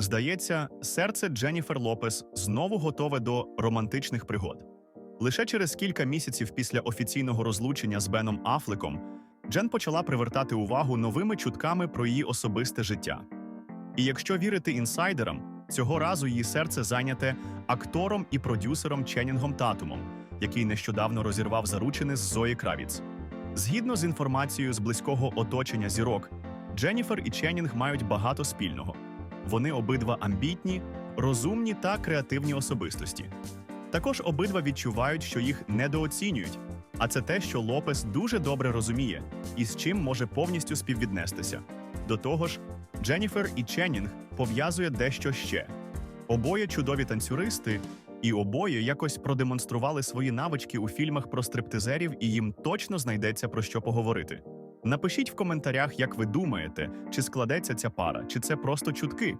Здається, серце Дженніфер Лопес знову готове до романтичних пригод. Лише через кілька місяців після офіційного розлучення з Беном Афлеком Джен почала привертати увагу новими чутками про її особисте життя. І якщо вірити інсайдерам, цього разу її серце зайняте актором і продюсером Ченінгом Татумом, який нещодавно розірвав заручини з Зої Кравіц. Згідно з інформацією з близького оточення зірок, Дженніфер і Ченнінг мають багато спільного. Вони обидва амбітні, розумні та креативні особистості. Також обидва відчувають, що їх недооцінюють, а це те, що Лопес дуже добре розуміє і з чим може повністю співвіднестися. До того ж, Дженніфер і Ченнінг пов'язує дещо ще. Обоє чудові танцюристи, і обоє якось продемонстрували свої навички у фільмах про стриптизерів, і їм точно знайдеться про що поговорити. Напишіть в коментарях, як ви думаєте, чи складеться ця пара, чи це просто чутки.